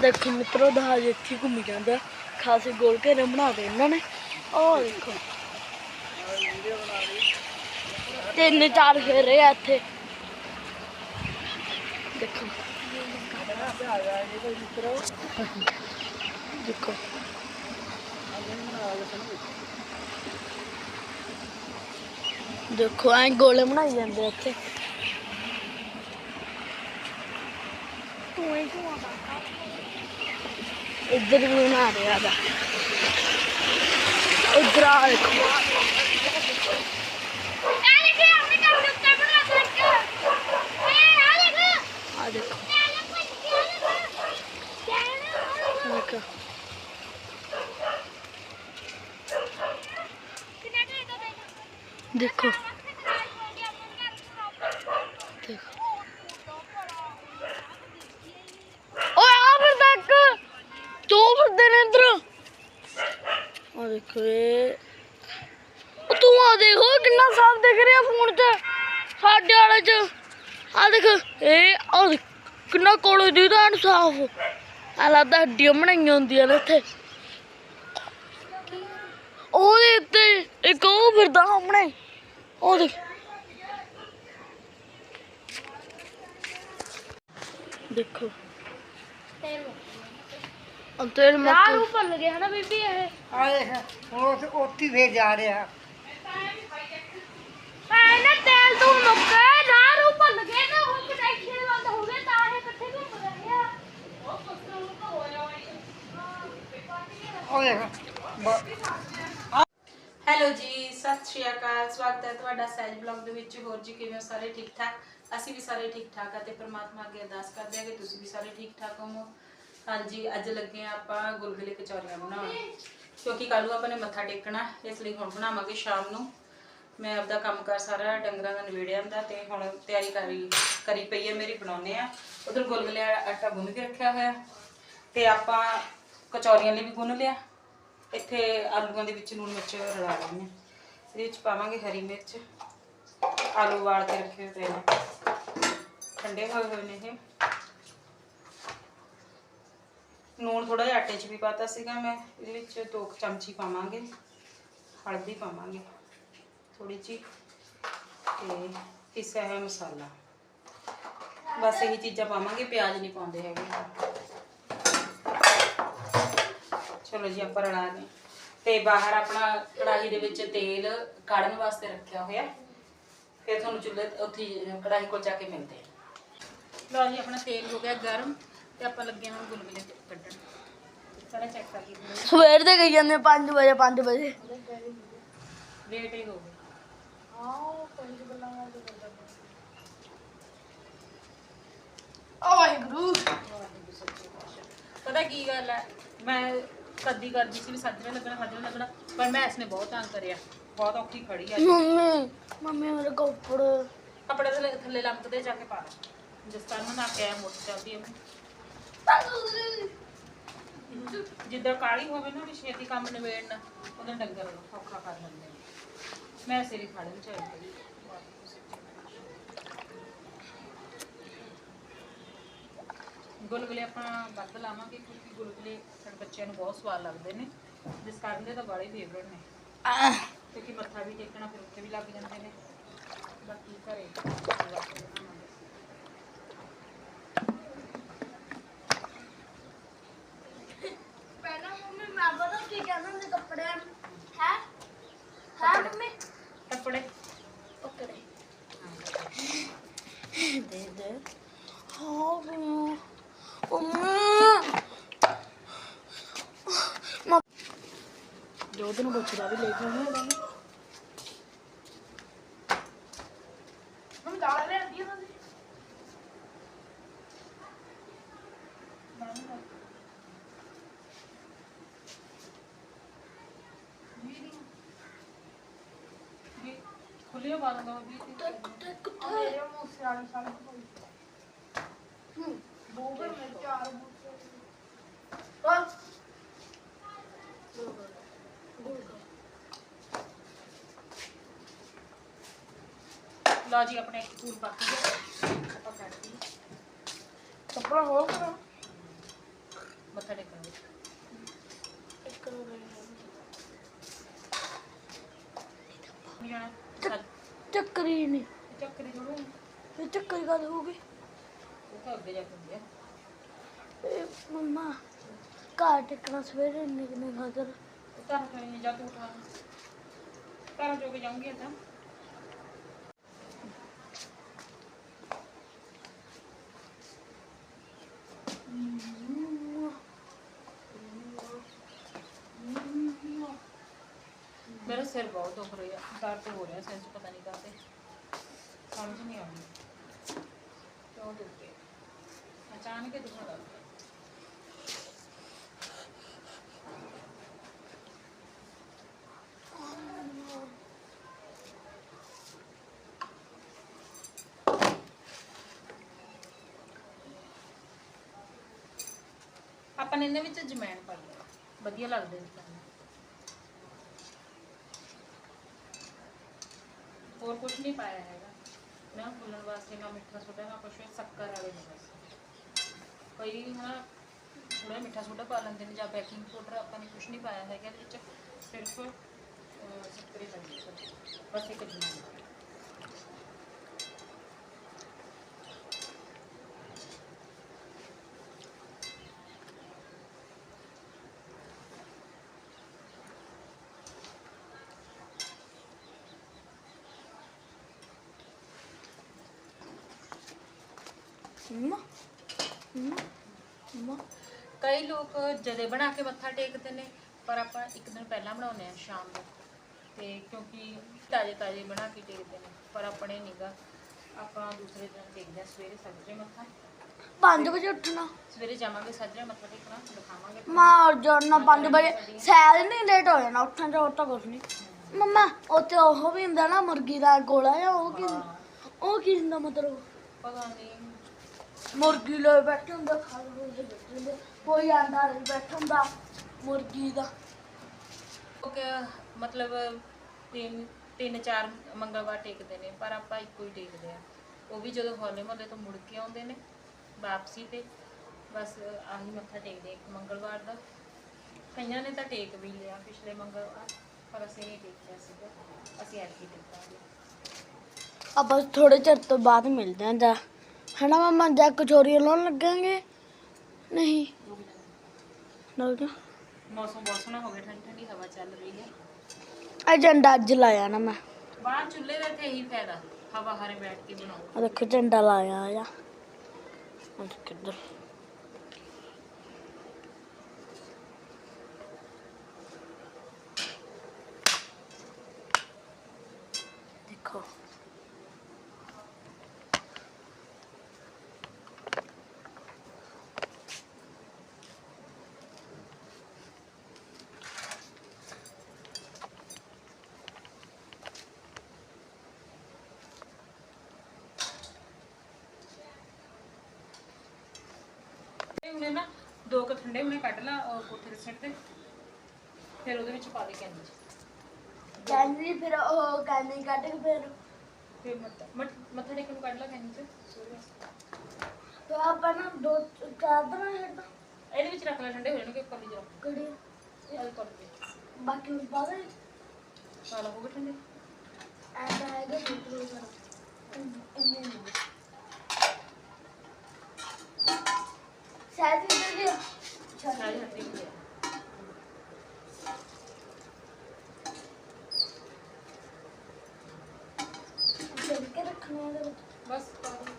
ਦੇਖੋ ਮਿੱਤਰੋ, ਦਹਾਜ ਇੱਥੇ ਘੁੰਮੀ ਜਾਂਦਾ। ਖਾਸੇ ਗੋਲ ਘੇਰੇ ਬਣਾ ਦੇ ਇਹਨਾਂ ਨੇ। ਆਹ ਦੇਖੋ। ਤਿੰਨ ਚਾਰ ਫੇਰੇ ਆ ਇੱਥੇ। ਦੇਖੋ। ਦੇਖੋ। ਦੇਖੋ, ਐਂ ਗੋਲੇ ਬਣਾਈ ਜਾਂਦੇ ਇੱਥੇ। ਤੂੰ ਹੀ ਤੂੰ ਇੱਧਰ ਵੀ ਬਣਾ ਰਿਹਾ ਦਾ ਇੱਧਰ ਆ ਦੇਖੋ। ਆ ਦੇਖੋ ਦੇਖੋ। ਦੇਖੋ ਓਏ ਆ ਫਿਰ ਤੱਕ ਦੋ ਫਿਰਦੇ ਨੇ ਇੱਧਰ ਆ ਦੇਖੋ। ਇਹ ਤੂੰ ਆ ਦੇਖੋ ਕਿੰਨਾ ਸਾਫ਼ ਦਿਖ ਰਿਹਾ ਫੋਨ 'ਚ ਸਾਡੇ ਵਾਲੇ 'ਚ। ਆ ਦੇਖ, ਇਹ ਆ ਕਿੰਨਾ ਕੋਲ ਦੀ ਸਾਫ਼। ਆ ਲੱਗਦਾ ਹੱਡੀਆਂ ਬਣਾਈਆਂ ਹੁੰਦੀਆਂ ਨੇ ਇੱਥੇ। ਉਹਦੇ ਉੱਤੇ ਇੱਕ ਉਹ ਫਿਰਦਾ ਸਾਹਮਣੇ। ਉਹ ਦੇਖ। ਦੇਖੋ। ਅੰਤਰ ਮੱਕ ਭੁੱਲ ਗਿਆ ਨਾ ਬੀਬੀ ਇਹ ਆਏ ਉਹ ਉੱਥੇ ਫੇਰ ਜਾ ਰਿਹਾ ਐਨਾ ਤੇਲ ਤੂੰ ਮੁੱਕੇ ਰਾਰੂ ਭੁੱਲ ਗਏ ਨਾ ਹੁਣ ਕਨੈਕਸ਼ਨ ਬੰਦ ਹੋ ਗਏ ਤਾਂ ਇਹ ਇਕੱਠੇ ਘੁੰਮ ਰਹੇ ਆ ਉਹ ਦੇਖ ਹੈਲੋ ਜੀ ਸਤਿ ਸ਼੍ਰੀ ਅਕਾਲ ਸਵਾਗਤ ਹੈ ਤੁਹਾਡਾ ਸਹਿਜ ਬਲੌਗ ਦੇ ਵਿੱਚ। ਹੋਰ ਜੀ ਕਿਵੇਂ ਹੋ ਸਾਰੇ ਠੀਕ ਠਾਕ? ਅਸੀਂ ਵੀ ਸਾਰੇ ਠੀਕ ਠਾਕ ਆ ਤੇ ਪ੍ਰਮਾਤਮਾ ਅੱਗੇ ਅਰਦਾਸ ਕਰਦੇ ਹਾਂ ਕਿ ਤੁਸੀਂ ਵੀ ਸਾਰੇ ਠੀਕ ਠਾਕ ਹੋਵੋ। ਹਾਂਜੀ, ਅੱਜ ਲੱਗੇ ਆ ਆਪਾਂ ਗੁਲਗੁਲੇ ਕਚੌਰੀਆਂ ਬਣਾਉਣ। ਕਿਉਂਕਿ ਕੱਲ ਨੂੰ ਆਪਾਂ ਨੇ ਮੱਥਾ ਟੇਕਣਾ, ਇਸ ਲਈ ਹੁਣ ਬਣਾਵਾਂਗੇ ਸ਼ਾਮ ਨੂੰ। ਮੈਂ ਆਪਦਾ ਕੰਮ ਕਰ ਸਾਰਾ ਡੰਗਰਾਂ ਦਾ ਨਵੇੜਿਆ ਹੁੰਦਾ ਤੇ ਹੁਣ ਤਿਆਰੀ ਕਰੀ ਕਰੀ ਪਈ ਹੈ ਮੇਰੀ ਬਣਾਉਣੇ ਆ। ਉਧਰ ਗੁਲਗੁਲੇ ਆਟਾ ਗੁੰਨ ਕੇ ਰੱਖਿਆ ਹੋਇਆ। ਤੇ ਆਪਾਂ ਕਚੌਰੀਆਂ ਲਈ ਵੀ ਗੁੰਨ ਲਿਆ। ਇੱਥੇ ਆਲੂਆਂ ਦੇ ਵਿੱਚ ਲੂਣ ਮਿਰਚ ਰਲਾ ਲੈਂਦੇ ਹਾਂ। ਇਹਦੇ ਵਿੱਚ ਪਾਵਾਂਗੇ ਹਰੀ ਮਿਰਚ। ਆਲੂ ਵਾਲ ਕੇ ਰੱਖੇ ਹੋਏ ਨੇ। ਠੰਡੇ ਹੋਏ ਹੋਏ ਨੇ ਇਹ। ਨੂਣ ਥੋੜਾ ਜਿਹਾ ਆਟੇ 'ਚ ਵੀ ਪਾਤਾ ਸੀਗਾ ਮੈਂ, ਇਹਦੇ ਵਿੱਚ ਦੋ ਕੁ ਚਮਚੀ ਪਾਵਾਂਗੇ, ਹਲਦੀ ਪਾਵਾਂਗੇ ਥੋੜੀ ਜਿਹੀ ਤੇ ਪਿਸਿਆ ਹੋਇਆ ਮਸਾਲਾ। ਬਸ ਇਹੀ ਚੀਜ਼ਾਂ ਪਾਵਾਂਗੇ, ਪਿਆਜ਼ ਨਹੀਂ ਪਾਉਂਦੇ ਹੈਗੇ। ਚਲੋ ਜੀ, ਆਪਾਂ ਰਲਾ ਦੇ। ਤੇ ਬਾਹਰ ਆਪਣਾ ਕੜਾਹੀ ਦੇ ਵਿੱਚ ਤੇਲ ਕਾੜਨ ਵਾਸਤੇ ਰੱਖਿਆ ਹੋਇਆ। ਫਿਰ ਤੁਹਾਨੂੰ ਚੁੱਲ੍ਹੇ ਉੱਥੇ ਕੜਾਹੀ ਕੋਲ ਜਾ ਕੇ ਮਿਲਦੇ। ਹਾਂ ਲਓ ਜੀ, ਆਪਣਾ ਤੇਲ ਹੋ ਗਿਆ ਗਰਮ। ਤੇ ਆਪਾਂ ਲੱਗੇ ਹਾਂ ਹੁਣ ਗੁਲਗੁਲੇ ਕੱਢਣ। ਸਾਰਾ ਚੈੱਕ ਕਰ ਲਈਏ। ਸਵੇਰ ਦੇ ਗਈ ਜਾਂਦੇ 5 ਵਜੇ 5 ਵਜੇ। ਲੇਟ ਹੀ ਹੋ ਗਏ। ਓ ਵਾਹਿਗੁਰੂ। ਪਤਾ ਕੀ ਗੱਲ ਹੈ ਮੈਂ ਕੱਦੀ ਕਰਦੀ ਸੀ ਵੀ ਸੱਜਣਾ ਲੱਗਣਾ ਸੱਜਣਾ ਲੱਗਣਾ ਪਰ ਮੈਂ ਇਸਨੇ ਬਹੁਤ ਤੰਗ ਕਰਿਆ। ਬਹੁਤ ਔਖੀ ਖੜੀ ਆ। ਮੰਮੀ ਮੰਮੀ ਮੇਰੇ ਕੱਪੜ। ਕੱਪੜੇ ਥੱਲੇ ਥੱਲੇ ਲੰਮਕਦੇ ਜਾ ਕੇ ਪਾ ਜਿਸ ਤਰ੍ਹਾਂ ਨੂੰ ਨਾ ਕੇ ਮੁੱਠ ਚੱਲਦੀ ਹੈ ਜਿੱਦਾਂ ਕਾਲੀ ਹੋਵੇ ਨਾ ਵੀ ਛੇਤੀ ਕੰਮ ਨਿਬੇੜਨਾ ਉਹਦਾ ਡੰਗਰ ਔਖਾ ਕਰ ਲੈਂਦੇ ਨੇ। ਮੈਂ ਸਿਰੇ ਖਾੜੇ ਵਿੱਚ ਆਈ ਗੁਲਗੁਲੇ ਆਪਾਂ ਵੱਧ ਲਾਵਾਂਗੇ ਕਿਉਂਕਿ ਗੁਲਗੁਲੇ ਸਾਡੇ ਬੱਚਿਆਂ ਨੂੰ ਬਹੁਤ ਸਵਾਦ ਲੱਗਦੇ ਨੇ। ਜਿਸ ਕਾਰਨ ਦੇ ਤਾਂ ਬੜੇ ਫੇਵਰਟ ਨੇ। ਕਿਉਂਕਿ ਮੱਥਾ ਵੀ ਟੇਕਣਾ ਫਿਰ ਉੱਥੇ ਵੀ ਲੱਗ ਜਾਂਦੇ ਨੇ। ਬਾਕੀ ਘਰੇ ਵਾਸਤੇ ਬਣਾਵਾਂਗੇ। ਪਹਿਲਾਂ ਮੰਮੀ ਮੈਂ ਪਤਾ ਕੀ ਕਹਿੰਦਾ ਨੇ ਕੱਪੜਿਆਂ ਨੂੰ ਹੈ ਹੈ ਮੰਮੀ ਕੱਪੜੇ ਪਕੜੇ ਦੇ ਦੇ ਹਾਂ ਮੰਮਾ ਮੰਮਾ ਬੱਚਾ ਵੀ ਲੈ ਕੇ ਆਉਣਾ ਇਹਦਾ ਹਮ ਦਾਲ ਲੈ ਆਂਦੀ ਉਹਨਾਂ ਦੀ। ਵੀ ਖੁੱਲੇ ਬੰਦ ਹੋ ਵੀ ਮੇਰੇ ਮੂਸੇ ਵਾਲੀ ਸਾਲ ਕੋਈ ਹੂੰ। ਬੋਗਰ ਮੇਰੇ ਚਾਰ ਬੂਸੇ ਲਓ ਜੀ ਆਪਣੇ ਇੱਕ ਫੂਲ ਬਾਕੀ ਹੈ ਆਪਾਂ ਕੱਢ ਦਈਏ ਕੱਪੜਾ ਹੋਰ ਕਰਾਂ ਮੱਥਾ ਟੇਕਾਂਗੇ ਇੱਕ ਨੂੰ ਰਹਿ ਨਹੀਂ ਜਾਣਾ ਚੱਲ ਚੱਕਰੀ ਨਹੀਂ ਚੱਕਰੀ ਥੋੜੋ ਇਹ ਚੱਕਰੀ ਕਦ ਹੋਊਗੀ ਉਹ ਤਾਂ ਅੱਗੇ ਜਾ ਕੇ ਹੁੰਦੀ ਆ ਇਹ ਮੰਮਾ ਘਰ ਟਿਕਣਾ ਸਵੇਰੇ ਇੰਨੇ ਕਿੰਨੇ ਖਾਤਰ ਉਹ ਤਾਂ ਕਰੀ ਜਾ ਤੂੰ ਉਠਾ ਤਾਂ ਜੋ ਕੇ ਜਾਉਂਗੀ ਤਾਂ ਮੇਰਾ ਸਿਰ ਬਹੁਤ ਦੁਖ ਰਿਹਾ, ਦਰਦ ਹੋ ਰਿਹਾ ਸਿਰ 'ਚ, ਪਤਾ ਨਹੀਂ ਕਾਹਤੇ। ਸਮਝ ਨਹੀਂ ਆਉਂਦੀ। ਕਿਉਂ ਦੁਖ ਅਚਾਨਕ ਹੀ ਦੁਖਣ ਲੱਗ ਗਿਆ ਆਪਾਂ ਨੇ ਇਹਨਾਂ ਵਿੱਚ ਜਮੈਣ ਪਾ ਲਿਆ। ਵਧੀਆ ਲੱਗਦੇ ਨੇ ਖਾਣੇ। ਹੋਰ ਕੁਝ ਨਹੀਂ ਪਾਇਆ ਹੈਗਾ। ਨਾ ਫੁੱਲਣ ਵਾਸਤੇ ਨਾ ਮਿੱਠਾ ਸੋਡਾ ਨਾ ਕੁਛ ਸ਼ੱਕਰ ਵਾਲੇ ਨੇ ਬਸ। ਕੋਈ ਹਨਾ ਥੋੜਾ ਮਿੱਠਾ ਸੋਡਾ ਪਾ ਲੈਂਦੇ ਨੇ ਜਾਂ ਬੇਕਿੰਗ ਪਾਊਡਰ ਆਪਾਂ ਨੇ ਕੁਝ ਨਹੀਂ ਪਾਇਆ ਹੈਗਾ ਇਹਦੇ ਵਿੱਚ ਸਿਰਫ ਅਹ, ਸ਼ੱਕਰ ਹੀ ਲੱਗੀ ਬਸ ਇੱਕ ਜਮੈਣ ਮੰਮਾ ਮੰਮਾ ਮੰਮਾ ਕਈ ਲੋਕ ਜਦੇ ਬਣਾ ਕੇ ਮੱਥਾ ਟੇਕਦੇ ਨੇ ਪਰ ਆਪਾਂ ਇੱਕ ਦਿਨ ਪਹਿਲਾਂ ਬਣਾਉਂਦੇ ਆ ਸ਼ਾਮ ਨੂੰ। ਤੇ ਕਿਉਂਕਿ ਤਾਜ਼ੇ ਤਾਜ਼ੇ ਬਣਾ ਕੇ ਟੇਕਦੇ ਨੇ ਪਰ ਆਪਣੇ ਨਿਗਾ। ਆਪਾਂ ਦੂਸਰੇ ਦਿਨ ਟੇਕਦੇ ਆ ਸਵੇਰੇ ਸੱਜਰੇ ਮੱਥਾ। 5 ਵਜੇ ਉੱਠਣਾ। ਸਵੇਰੇ ਜਾਵਾਂਗੇ ਸੱਜਰੇ ਮੱਥਾ ਟੇਕਣਾ ਦਿਖਾਵਾਂਗੇ। ਮਾਰ ਜਾਣਾ 5 ਵਜੇ। ਸੈਲ ਨਹੀਂ ਲੇਟ ਹੋ ਜਾਣਾ ਉੱਠਣ ਦਾ ਤਾਂ ਕੁਛ ਨਹੀਂ ਮੰਮਾ ਉੱਥੇ ਉਹ ਵੀ ਹੁੰਦਾ ਨਾ ਮੁਰਗੀ ਦਾ ਗੋਲਾ ਜਾਂ ਉਹ ਕੀ ਉਹ ਕੀ ਹੁੰਦਾ ਮਤਲਬ? ਪਤਾ ਨਹੀਂ ਮੁਰਗੀ ਲੈ ਬੈਠੇ ਹੁੰਦਾ ਖਾਲ ਦੇ ਬੈਠੇ ਹੁੰਦੇ। ਕੋਈ ਆਂਦਾ ਨਹੀਂ ਬੈਠਾ ਹੁੰਦਾ ਮੁਰਗੀ ਦਾ। ਉਹ ਕਿ ਮਤਲਬ ਤਿੰਨ ਤਿੰਨ ਚਾਰ ਮੰਗਲਵਾਰ ਟੇਕਦੇ ਨੇ ਪਰ ਆਪਾਂ ਇੱਕੋ ਹੀ ਟੇਕਦੇ ਆ। ਉਹ ਵੀ ਜਦੋਂ ਹੋਲੇ ਮਹੱਲੇ ਤੋਂ ਮੁੜ ਕੇ ਆਉਂਦੇ ਨੇ ਵਾਪਸੀ ਤੇ ਬਸ ਆਹੀ ਮੱਥਾ ਟੇਕਦੇ ਇੱਕ ਮੰਗਲਵਾਰ ਦਾ। ਕਈਆਂ ਨੇ ਤਾਂ ਟੇਕ ਵੀ ਲਿਆ ਪਿਛਲੇ ਮੰਗਲਵਾਰ ਪਰ ਅਸੀਂ ਨਹੀਂ ਟੇਕਿਆ ਸੀਗਾ। ਅਸੀਂ ਐਤਕੀ ਟੇਕਾਂਗੇ। ਆਪਾਂ ਥੋੜੇ ਚਿਰ ਤੋਂ ਬਾਅਦ ਮਿਲਦੇ ਆਂ ਜਾ। ਹਨਾ ਮਮਾ ਜਾ ਕਚੋਰੀ ਲਾਉਣ ਲੱਗਾਂਗੇ। ਨਹੀਂ। ਨਾ ਜਾ। ਮੌਸਮ ਬਹੁਤ ਸੋਹਣਾ ਹੋ ਗਿਆ ਠੰਡੀ ਠੰਡੀ ਹਵਾ ਚੱਲ ਰਹੀ ਹੈ। ਅੱਜ ਲਾਇਆ ਨਾ ਮੈਂ। ਬਾਹਰ ਚੁੱਲ੍ਹੇ ਦਾ ਤੇ ਇਹੀ ਫਾਇਦਾ ਹਵਾ ਹਾਰੇ ਬੈਠ ਕੇ ਬਣਾਓ। ਆ ਦੇਖੋ ਝੰਡਾ ਲਾਇਆ ਆ। ਕਿੱਧਰ ਦੇਖੋ ਇਹ ਹੁਣੇ ਨਾ ਦੋ ਕੁ ਠੰਡੇ ਹੁਣੇ ਕੱਢ ਲਾ ਉਹ ਕੋਠੇ ਤੇ। ਫਿਰ ਉਹਦੇ ਵਿੱਚ ਪਾ ਦੇ ਕੈਨੀ। ਕੈਨੀ ਫਿਰ ਉਹ ਕੈਨੀ ਕੱਢ ਕੇ ਫਿਰ ਫਿਰ ਮੱਥਾ ਮੱਥ- ਟੇਕਣ ਨੂੰ ਕੱਢ ਲਾ ਕੈਨੀ ਚ। ਤੇ ਆਪਾਂ ਨਾ ਦੋ ਚਾਰ ਦਿਨ ਹੇਠ ਇਹਦੇ ਵਿੱਚ ਰੱਖ ਲੈ ਠੰਡੇ ਹੋ ਜਾਣਗੇ ਕੋਲੀ ਚ ਰੱਖ ਕੋਲ ਵਿੱਚ ਬਾਕੀ ਹੁਣ ਪਾ ਦੇ ਸਾਲਾ ਹੋ ਗਏ ਠੰਡੇ ਐਂਦਾ ਹੈਗਾ ਦੂਸਰੇ ਦਾ ਇੰਨੇ ਨਹੀਂ। ਸਾਜੀ ਦੇ ਦਿਓ ਸਾਰੇ ਹੱਥੀ ਹੋ ਗਿਆ ਚੱਲ ਕੇ ਰੱਖਣਾ ਇਹਦੇ ਵਿੱਚ ਬਸ ਪਾ ਦੇ।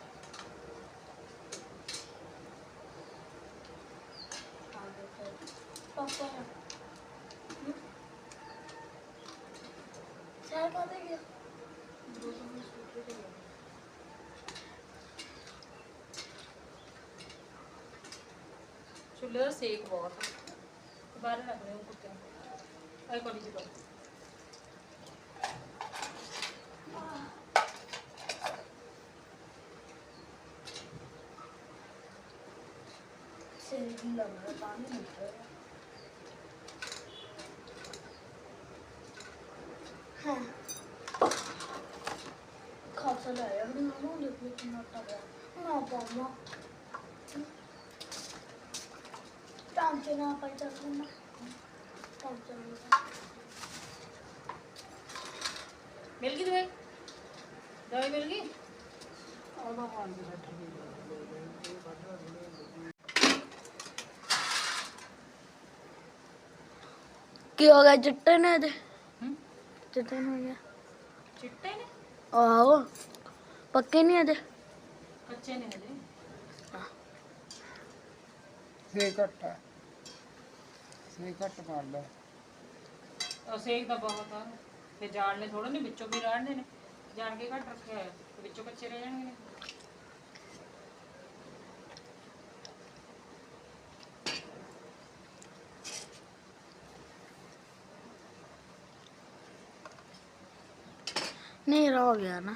ਪਾਪਾ ਸਾਰ ਪਾ ਦੇ ਗਿਆ ਦੋ ਸੌ ਵੀਹ ਸਕੂਟਰ ਤੇ ਗਿਆ। ਚੁੱਲ੍ਹੇ ਦਾ ਸੇਕ ਬਹੁਤ ਆ। ਬਾਹਰ ਰੱਖ ਲਿਓ ਕੁੱਤਿਆਂ ਆਏ ਕੋਲੀ ਚ ਪਾ ਸਿਰ ਵੀ ਲੰਮਾ ਪਾਣੀ ਨਿਕਲ ਰਿਹਾ ਹਾਂ ਖਾਸਾ ਲਾਇਆ ਹੁਣ ਨਾ ਦੇਖੋ ਕਿੰਨਾ ਟੱਬਾ ਨਾ ਪਾਮਾ ਤਾਂ ਚਮਚੇ ਨਾਲ ਪਾਈ ਚੱਕ ਲੈਣਾ ਚਮਚੇ ਨਾਲ ਮਿਲ ਗਈ ਦਵਾਈ? ਦਵਾਈ ਮਿਲ ਗਈ? ਕੀ ਹੋ ਗਿਆ? ਚਿੱਟੇ ਨੇ ਇਹਦੇ? ਹੂੰ? ਚਿੱਟੇ ਨੇ ਹੋ ਗਿਆ ਚਿੱਟੇ ਨੇ? ਆਹੋ। ਪੱਕੇ ਨਹੀਂ ਇਹਦੇ? ਕੱਚੇ ਨੇ ਹਜੇ। ਸੇ ਘੱਟ ਹੈ ਸੇ ਘੱਟ ਮਾਰ ਲੈ ਉਹ ਸੇਕ ਤਾਂ ਬਹੁਤ ਆ। ਤੇ ਜਾਣ ਨੇ ਥੋੜਾ ਨਹੀਂ ਵਿੱਚੋਂ ਵੀ ਰਾੜਨੇ ਨੇ। ਜਾਣ ਕੇ ਘੱਟ ਰੱਖਿਆ ਹੋਇਆ। ਤੇ ਵਿੱਚੋਂ ਕੱਚੇ ਰਹਿ ਜਾਣਗੇ ਨੇ। ਹਨੇਰਾ ਹੋ ਗਿਆ ਨਾ।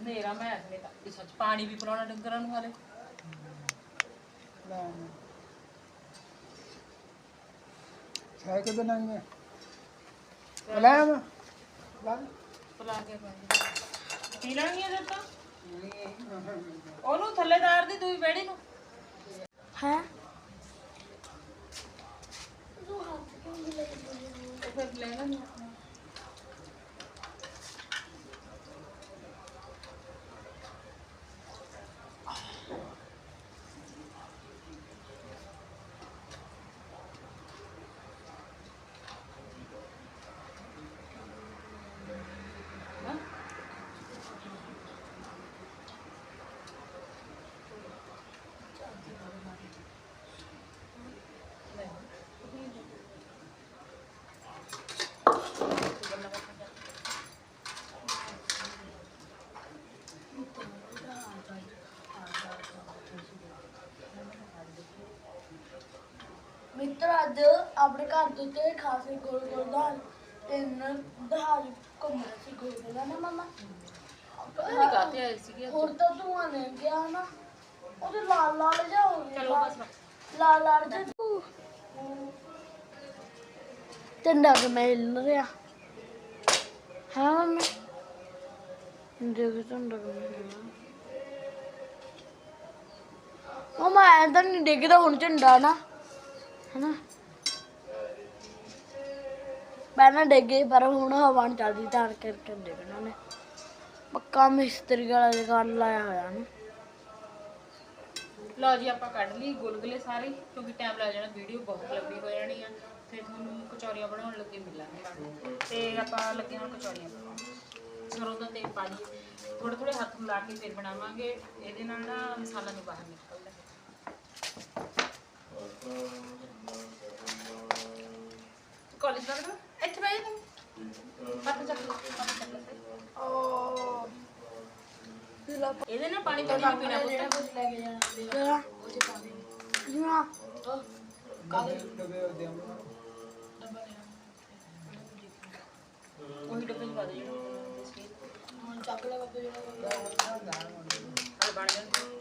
ਹਨੇਰਾ ਮੈਂ ਹਲੇ ਤਾਂ ਇਹ ਸੱਚ ਪਾਣੀ ਵੀ ਪਿਲਾਉਣਾ ਡੰਗਰਾਂ ਨੂੰ ਹਾਲੇ। ਲੈ ਸਾਈਕਲ ਤੇ ਨਹੀਂ ਹੈ ਲੈ ਆ ਲੈ ਪਿਲਾ ਕੇ ਪਾਣੀ ਪੀ ਹੈ ਜਦ ਤਾਂ? ਉਹਨੂੰ ਥੱਲੇਦਾਰ ਦੀ ਦੂਈ ਬੈੜੀ ਨੂੰ। ਹੈ? ਉਹ ਫਿਰ ਲੈਣੀ ਮਿੱਤਰ ਅੱਜ ਆਪਣੇ ਘਰ ਦੇ ਉੱਤੇ ਖਾਸੇ ਗੋਲ ਗੋਲ ਦਾ ਤਿੰਨ ਦਹਾੜ ਘੁੰਮ ਰਿਹਾ ਸੀ ਗੋਲ ਗੋਲ ਨਾ ਮਮਾ? ਨਹੀਂ ਕਾਤੇ ਆਏ ਸੀਗੇ ਹੋਰ ਤਾਂ ਧੂਆਂ ਨੇ ਗਿਆ ਨਾ। ਉਹਦੇ ਲਾਲ ਲਾਲ ਜਿਹਾ ਹੋ ਗਿਆ। ਚਲੋ ਬਸ। ਲਾਲ ਲਾਲ ਧੂ ਚੰਡਾ ਕੇ ਮੈਂ ਹਿੱਲ ਰਿਹਾ। ਹਾਂ ਮੰਮੀ। ਦੇਖ ਚੰਡਾ ਕੇ ਮੈਂ ਮਮਾ ਐਂ ਤਾਂ ਨਹੀਂ ਡਿੱਗਦਾ ਹੁਣ ਝੰਡਾ ਨਾ। ਹਨਾ? ਪਹਿਲਾਂ ਡਿੱਗੇ ਪਰ ਹੁਣ ਹਵਾ ਨਹੀਂ ਚੱਲਦੀ ਤਾਂ ਕਰਕੇ ਡਿੱਗਣਾ ਨੇ ਪੱਕਾ ਮਿਸਤਰੀ ਵਾਲਾ ਦੁਕਾਨ ਲਾਇਆ ਹੋਇਆ ਨਾ। ਲਓ ਜੀ, ਆਪਾਂ ਕੱਢ ਲਈ ਗੁਲਗੁਲੇ ਸਾਰੇ, ਕਿਉਂਕਿ ਟਾਈਮ ਲੱਗ ਜਾਣਾ ਵੀਡੀਓ ਬਹੁਤ ਲੰਬੀ ਹੋ ਜਾਣੀ ਆ, ਤੇ ਤੁਹਾਨੂੰ ਕਚੌਰੀਆਂ ਬਣਾਉਣ ਲੱਗੇ ਮਿਲਾਂਗੇ ਤੇ ਆਪਾਂ ਲੱਗੇ ਹਾਂ ਕਚੌਰੀਆਂ ਬਣਾਉਣ। ਸਰੋਂ ਦਾ ਤੇਲ ਪਾ ਲਈਏ ਥੋੜੇ ਥੋੜੇ ਹੱਥ ਮਿਲਾ ਕੇ ਫਿਰ ਬਣਾਵਾਂਗੇ, ਇਹਦੇ ਨਾਲ ਨਾ ਮਸਾਲਾ ਨਹੀਂ ਬਾਹਰ ਨਿਕਲਦਾ। ਕਾਲਜ ਦਾ ਇੱਥੇ ਬੈਠ ਜਾ ਹੱਥ ਚੱਕ ਲਓ, ਹੱਥ ਚੱਕ ਲਓ। ਓ ਪਿਲਾ ਇਹਦੇ ਨਾਲ ਪਾਣੀ ਪਾਣੀ ਨਹੀਂ ਪੀਣਾ ਪੁੱਤ ਲੈ ਕੇ ਜਾਣਾ ਕਿਹੜਾ ਜੂਆ ਡਬੇ ਹੋ ਦੇ ਉਹੀ ਡੱਬੇ ਚ ਪਾ ਦੇ ਹੁਣ ਚੱਕ ਲੈ ਬਾਬੇ ਜਿਹੜਾ ਬਣ ਜਾਣਗੇ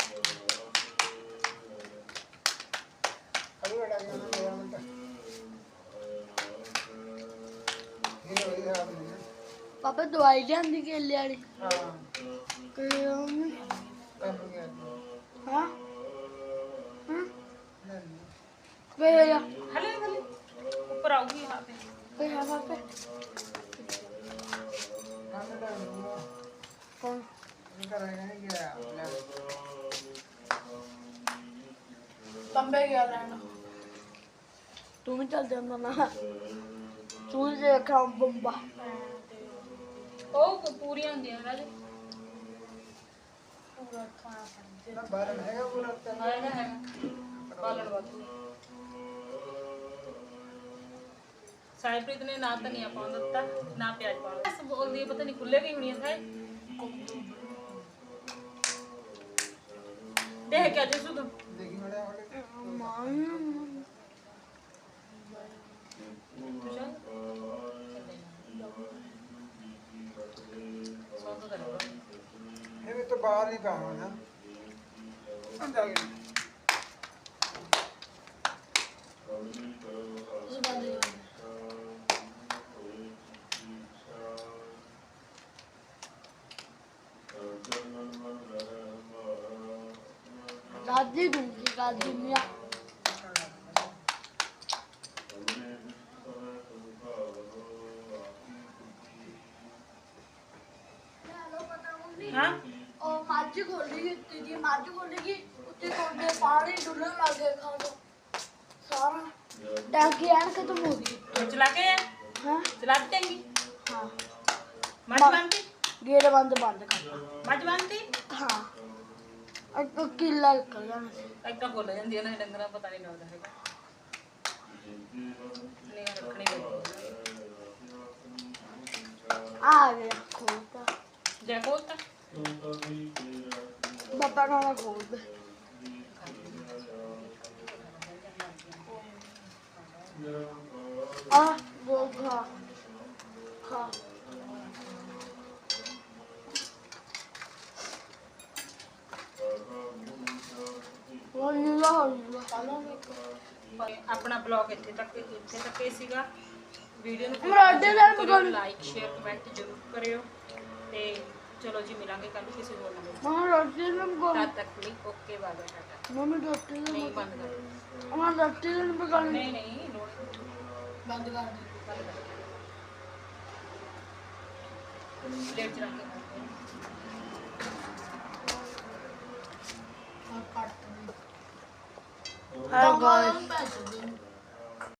ਪਾਪਾ ਦਵਾਈ ਲਿਆਂਦੀ ਕੇਲੇ ਵਾਲੀ। ਹਾਂ। ਕਿ ਮੰਮੀ ਕੰਮ ਗਿਆ ਹਾਂ। ਹਾਂ। ਵੇ ਜਾ ਹਲੇ ਹਲੇ ਉੱਪਰ ਆਊਗੀ ਹਾਂ ਤੇ ਵੇ ਹਾਂ ਪਾਪੇ ਕੰਮ ਦਾ ਨਹੀਂ ਕੌਣ? ਨਹੀਂ ਗਿਆ ਬੰਬੇ ਲੈਣ ਤੂੰ ਵੀ ਚੱਲ ਜਾਂਦਾ ਨਾ। ਤੂੰ ਜੇ ਖਾਂ ਬੰਬਾ। ਉਹ ਕ- ਪੂਰੀਆਂ ਹੁੰਦੀਆਂ ਰਾਜ। ਪੂਰਾ ਖਾਣਾ ਖਾਂਦੇ। ਨਾ ਬਾਹਰ ਹੈਗਾ ਪੂਰਾ ਤੇ ਹੈਗਾ ਹੈਗਾ। ਬਾਲਣ ਵਾਧੂ ਸਾਈਪ੍ਰੀਤ ਨੇ ਨਾ ਧਨੀਆ ਪਾਉਣ ਦਿੱਤਾ ਨਾ ਪਿਆਜ਼ ਪਾਉਣ। ਦਿੱਤਾ ਬੋਲਦੀ ਹੈ, ਪਤਾ ਨਹੀਂ ਖੁੱਲੇ ਗਈ ਹੋਣੀ ਹੈ ਦੇਖ ਕੇ ਅੱਜ ਸੁਧ ਦੇਖੀ ਮੜਾ ਹੋਲੇ ਮਾਂ ਸੌਂਦ ਕਰੇਗਾ ਇਹ ਤਾਂ ਬਾਹਰ ਨਹੀਂ ਪਾਉਣਾ ਨਾ। ਅੰਦਰ ਦਾਦੀ ਦੂਜੀ ਦਾਦੀ ਮੀਆਂ ਖੋਲੀ ਉੱਤੇ ਦੀ ਮੱਝ ਖੋਲੇਗੀ ਉੱਤੇ ਤੁਹਾਡੇ ਪਾਣੀ ਡੁੱਲਣ ਲੱਗ ਗਿਆ ਖਾ ਦੋ ਸਾਰਾ ਟੈਂਕੀ ਐਨ ਖਤਮ ਹੋ ਗਈ ਹੁਣ ਚਲਾ ਕੇ ਆ ਹਾਂ? ਚਲਾ ਦੇਂਗੀ ਹਾਂ। ਮੱਝ ਬੰਨਤੀ? ਗੇਟ ਬੰਦ ਬੰਦ ਕਰ। ਮੱਝ ਬੰਨਤੀ? ਹਾਂ। ਇੱਕ ਕਿੱਲਾ ਨਿਕਲ ਜਾਣਾ ਸੀ ਇੱਦਾਂ ਬੋਲ ਜਾਂਦੀ ਹੈ ਨਾ ਡੰਗਰਾਂ ਪਤਾ ਨਹੀਂ ਲੱਗਦਾ ਹੈਗਾ। ਨਹੀਂ ਰੱਖਣੀ ਪੈਂਦੀ ਆ ਗਿਆ ਖੋਲਤਾ ਜੈ ਖੋਲਤਾ ਬਾਬਾ ਨਾਲ ਖੋਲ ਦੇ। ਆ ਉਹ ਖਾ ਆਪਣਾ ਬਲੌਗ ਇੱਥੇ ਤੱਕ ਇੱਥੇ ਤੱਕ ਹੀ ਸੀਗਾ। ਵੀਡੀਓ ਨੂੰ ਮੇਰਾ ਅੱਡੇ ਦਾ ਲਾਈਕ ਸ਼ੇਅਰ ਕਮੈਂਟ ਜ਼ਰੂਰ ਕਰਿਓ। ਤੇ ਚਲੋ ਜੀ ਮਿਲਾਂਗੇ ਕੱਲ ਕਿਸੇ ਹੋਰ ਨਵੇਂ ਮਾਂ ਰੋਟੀ ਨੂੰ ਤਦ ਤੱਕ ਲਈ okay bye bye tata. Mummy ਰੋਟੀ ਨੂੰ ਨਹੀਂ ਬੰਦ ਕਰ। ਮਾਂ ਰੋਟੀ ਨੂੰ ਨਹੀਂ ਨਹੀਂ ਲੋੜ ਨਹੀਂ। ਬੰਦ ਕਰ ਦੇ। ਬੰਦ ਕਰ। ਪਲੇਟ ਚ ਰੱਖ ਕੇ ਖਾਓ। ਹਾਏ ਗਾਇਸ